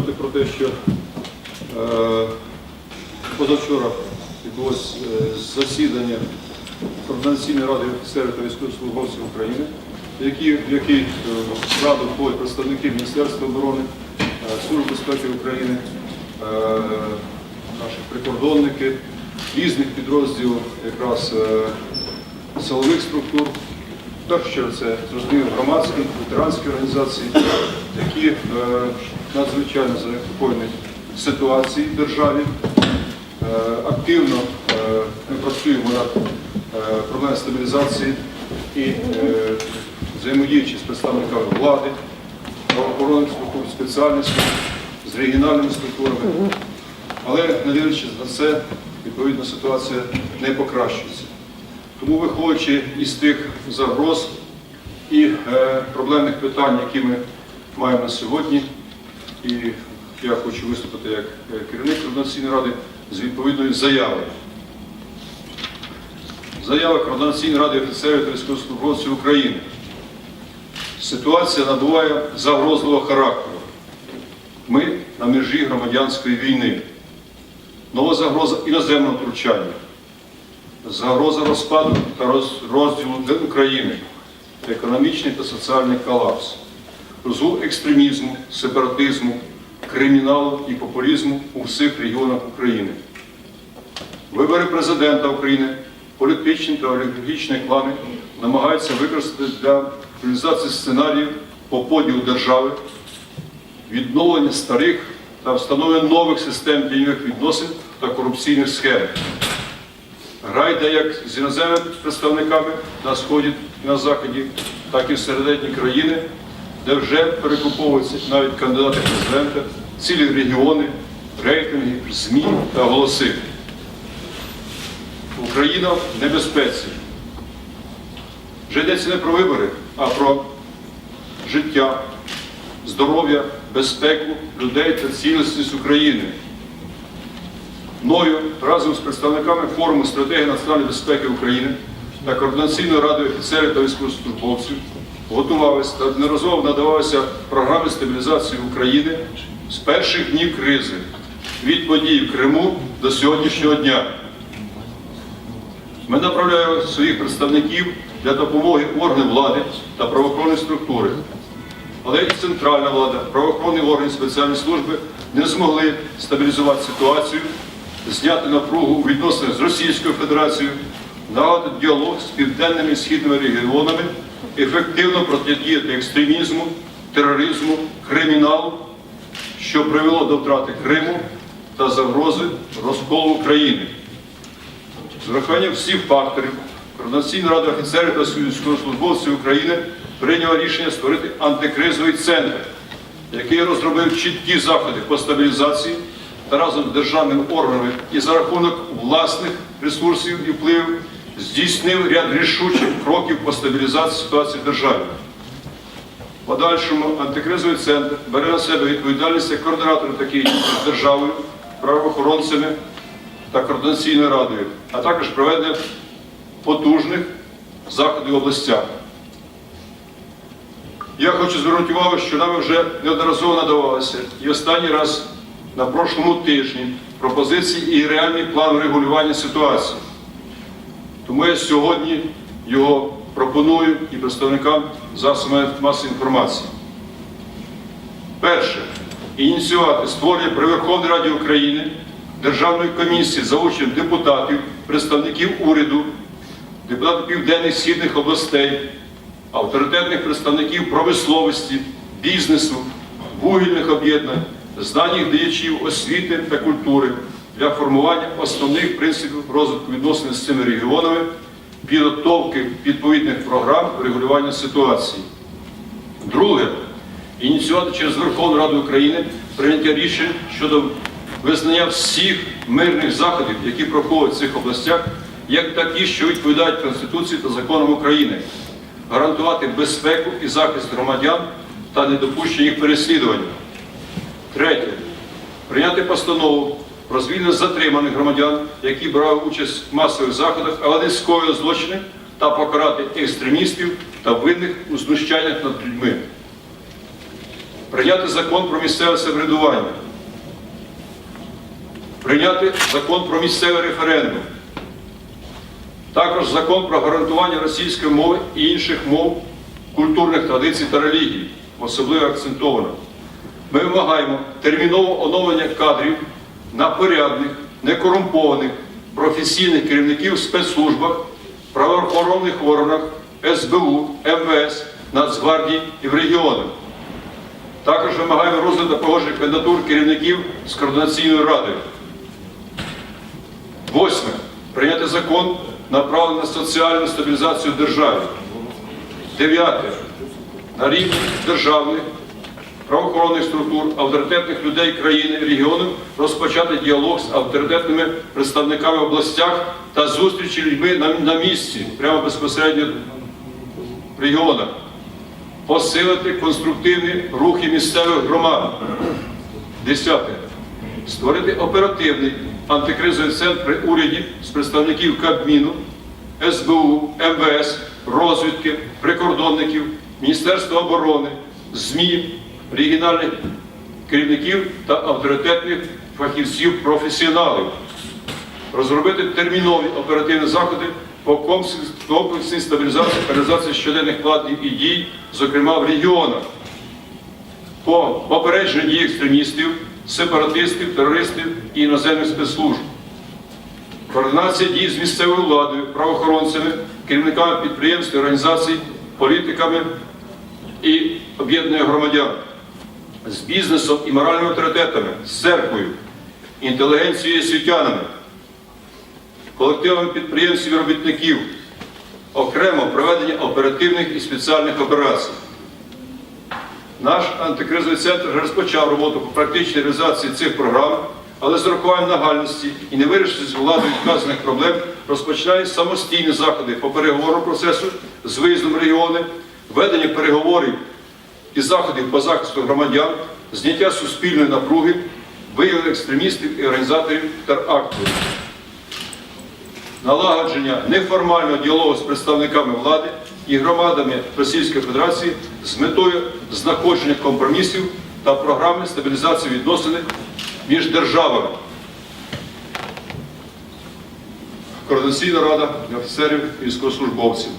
повідомити про те, що е, позавчора відбулось е, засідання Координаційної ради офіцерів та військовослужбовців України, в якій, е, раду входять представники Міністерства оборони, Служби безпеки України, наші прикордонники, різних підрозділів якраз силових структур. Першу чергу це зрозуміло громадські, ветеранські організації, які е, надзвичайно занепокоєні ситуацією в державі. Е, Активно е, ми працюємо над е, проблемою стабілізації і е, взаємодіючи з представниками влади, правоохоронних структур, спеціальних з регіональними структурами. Але не дивлячись на це, відповідно ситуація не покращується. Тому виходячи із тих загроз і е, проблемних питань, які ми маємо на сьогодні, і я хочу виступити як е, керівник Координаційної ради з відповідною заявою. Заява Координаційної ради офіцерів та військовослужбовців України. Ситуація набуває загрозливого характеру. Ми на межі громадянської війни. Нова загроза іноземного втручання загроза розпаду та розділу України, економічний та соціальний колапс, розвиток екстремізму, сепаратизму, криміналу і популізму у всіх регіонах України. Вибори президента України, політичні та олігархічні клани намагаються використати для реалізації сценаріїв по поділу держави, відновлення старих та встановлення нових систем тіньових відносин та корупційних схем. Гра йде як з іноземними представниками на сході на заході, так і всередині країни, де вже перекуповуються навіть кандидати в президенти, цілі регіони, рейтинги, ЗМІ та голоси. Україна в небезпеці. Вже йдеться не про вибори, а про життя, здоров'я, безпеку людей та цілісність України. Мною разом з представниками форуму стратегії національної безпеки України та Координаційною радою офіцерів та військовослужбовців готувалися та одноразово надавалися програми стабілізації України з перших днів кризи від подій в Криму до сьогоднішнього дня. Ми направляємо своїх представників для допомоги органів влади та правоохоронної структури. Але і центральна влада, правоохоронні органи спеціальні служби не змогли стабілізувати ситуацію, зняти напругу у відносинах з Російською Федерацією, наладити діалог з південними і східними регіонами, ефективно протидіяти екстремізму, тероризму, криміналу, що привело до втрати Криму та загрози розколу України. З врахуванням всіх факторів Координаційна рада офіцерів та військовослужбовців України прийняла рішення створити антикризовий центр, який розробив чіткі заходи по стабілізації та разом з державними органами і за рахунок власних ресурсів і впливів здійснив ряд рішучих кроків по стабілізації ситуації в державі. Подальшому антикризовий центр бере на себе відповідальність як координатор таких з державою, правоохоронцями та координаційною радою, а також проведення потужних заходів в областях. Я хочу звернути увагу, що нами вже неодноразово надавалося і останній раз на прошлому тижні пропозиції і реальний план регулювання ситуації. Тому я сьогодні його пропоную і представникам засобів масової інформації. Перше. Ініціювати створення при Верховній Раді України Державної комісії за участю депутатів, представників уряду, депутатів південних східних областей, авторитетних представників промисловості, бізнесу, вугільних об'єднань, знаніх діячів освіти та культури для формування основних принципів розвитку відносин з цими регіонами, підготовки відповідних програм регулювання ситуації. Друге, ініціювати через Верховну Раду України прийняття рішень щодо визнання всіх мирних заходів, які проходять в цих областях, як такі, що відповідають Конституції та законам України, гарантувати безпеку і захист громадян та недопущення їх переслідування. Третє. Прийняти постанову про звільнення затриманих громадян, які брали участь в масових заходах, але не скоїли злочини, та покарати екстремістів та винних у знущаннях над людьми. прийняти закон про місцеве самоврядування, прийняти закон про місцевий референдум, також закон про гарантування російської мови і інших мов, культурних традицій та релігій, особливо акцентовано. Ми вимагаємо термінового оновлення кадрів на порядних, некорумпованих, професійних керівників в спецслужбах, правоохоронних органах, СБУ, МВС, Нацгвардії і в регіонах. Також вимагаємо розгляду погодження кандидатур керівників з координаційною радою. Восьме. Прийняти закон, направлений на соціальну стабілізацію держави. Дев'яте. На рівні державних правоохоронних структур, авторитетних людей країни, регіону розпочати діалог з авторитетними представниками в областях та зустрічі людьми на, на місці, прямо безпосередньо в регіонах. Посилити конструктивні рухи місцевих громад. Десяте. Створити оперативний антикризовий центр при уряді з представників Кабміну, СБУ, МВС, розвідки, прикордонників, Міністерства оборони, ЗМІ, регіональних керівників та авторитетних фахівців професіоналів. Розробити термінові оперативні заходи по комплексній стабілізації та реалізації щоденних планів і дій, зокрема в регіонах по попередженню дій екстремістів, сепаратистів, терористів і іноземних спецслужб. Координація дій з місцевою владою, правоохоронцями, керівниками підприємств організацій, політиками і об'єднання громадян, з бізнесом і моральними авторитетами, з церквою, інтелігенцією і світянами, колективами підприємців і робітників, окремо проведення оперативних і спеціальних операцій. Наш антикризовий центр вже розпочав роботу по практичній реалізації цих програм, але з урахуванням нагальності і не вирішивши з владою відказаних проблем, розпочинає самостійні заходи по переговору процесу з виїздом в регіони, ведення переговорів і заходів по захисту громадян, зняття суспільної напруги, виявлення екстремістів і організаторів терактів налагодження неформального діалогу з представниками влади і громадами Російської Федерації з метою знаходження компромісів та програми стабілізації відносин між державами. Координаційна рада офіцерів військовослужбовців.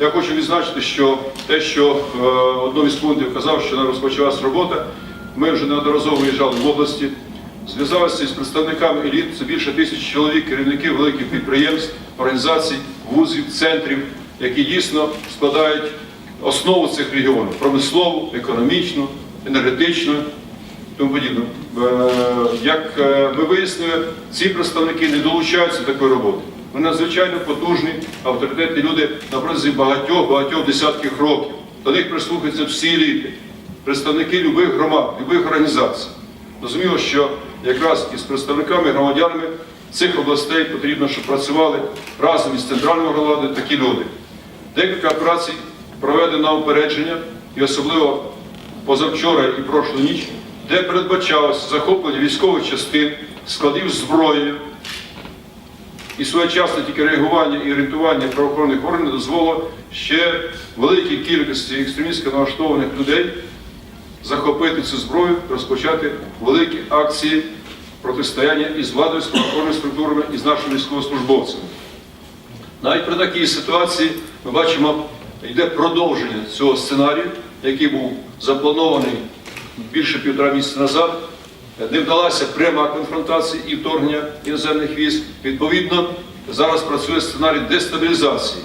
Я хочу відзначити, що те, що е, одному із пунктів казав, що розпочалась робота, ми вже неодноразово виїжджали в області, зв'язалися з представниками еліт, це більше тисяч чоловік, керівників великих підприємств, організацій, вузів, центрів, які дійсно складають основу цих регіонів промислову, економічну, енергетичну тому подібне. Е, Як е, ми вияснили, ці представники не долучаються до такої роботи. Вони надзвичайно потужні, авторитетні люди на протязі багатьох, багатьох десятків років. До них прислухаються всі еліти, представники любих громад, любих організацій. Зрозуміло, що якраз із представниками, громадянами цих областей потрібно, щоб працювали разом із центральною громадою такі люди. Декілька операцій проведено на упередження, і особливо позавчора і прошлу ніч, де передбачалось захоплення військових частин, складів зброї. І своєчасне тільки реагування і орієнтування правоохоронних органів дозволило ще великій кількості екстремістсько налаштованих людей захопити цю зброю, розпочати великі акції протистояння із владою, з правоохоронними структурами і з нашими військовослужбовцями. Навіть при такій ситуації ми бачимо, йде продовження цього сценарію, який був запланований більше півтора місяця назад. Не вдалася пряма конфронтація і вторгнення іноземних військ. Відповідно, зараз працює сценарій дестабілізації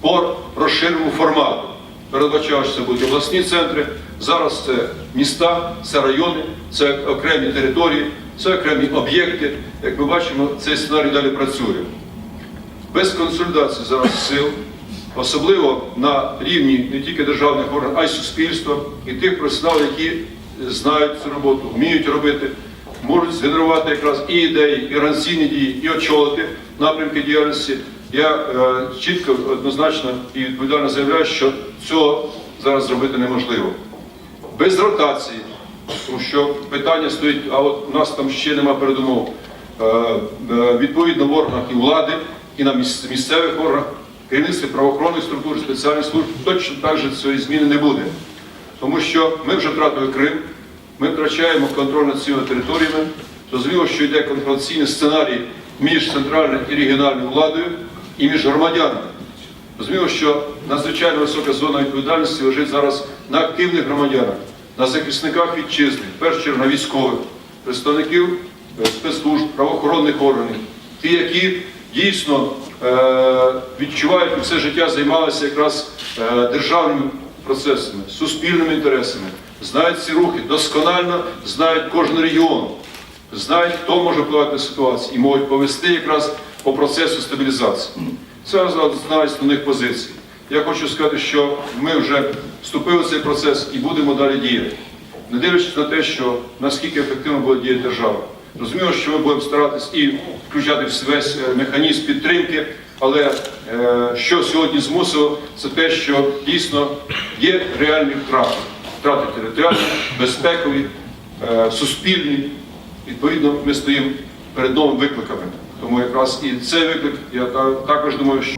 по розширеному формату. Передбачав, що це будуть обласні центри, зараз це міста, це райони, це окремі території, це окремі об'єкти. Як ми бачимо, цей сценарій далі працює без консолідації зараз сил, особливо на рівні не тільки державних органів, а й суспільства і тих професіоналів, які знають цю роботу, вміють робити, можуть згенерувати якраз і ідеї, і організаційні дії, і очолити напрямки діяльності. Я е, чітко, однозначно і відповідально заявляю, що цього зараз зробити неможливо. Без ротації, тому що питання стоїть, а от у нас там ще нема передумов. Е, е, Відповідно в органах і влади, і на місцевих органах, керівництві правоохоронних структур, спеціальних служб, точно так же цієї зміни не буде. Тому що ми вже втратили Крим, ми втрачаємо контроль над цими територіями. Зрозуміло, що йде конфронтаційний сценарій між центральною і регіональною владою і між громадянами. Розуміло, що надзвичайно висока зона відповідальності лежить зараз на активних громадянах, на захисниках вітчизни, в першу чергу на військових, представників е, спецслужб, правоохоронних органів, ті, які дійсно е, відчувають і все життя займалися якраз е, державними процесами, суспільними інтересами, знають ці рухи, досконально знають кожен регіон, знають, хто може впливати на ситуацію і можуть повести якраз по процесу стабілізації. Це одна з основних позицій. Я хочу сказати, що ми вже вступили в цей процес і будемо далі діяти. Не дивлячись на те, що наскільки ефективно буде діяти держава. Розуміло, що ми будемо старатись і включати весь механізм підтримки, але е, що сьогодні змусило, це те, що дійсно є реальні втрати. Втрати територіальні, безпекові, е, суспільні. Відповідно, ми стоїмо перед новими викликами. Тому якраз і цей виклик, я та- також думаю, що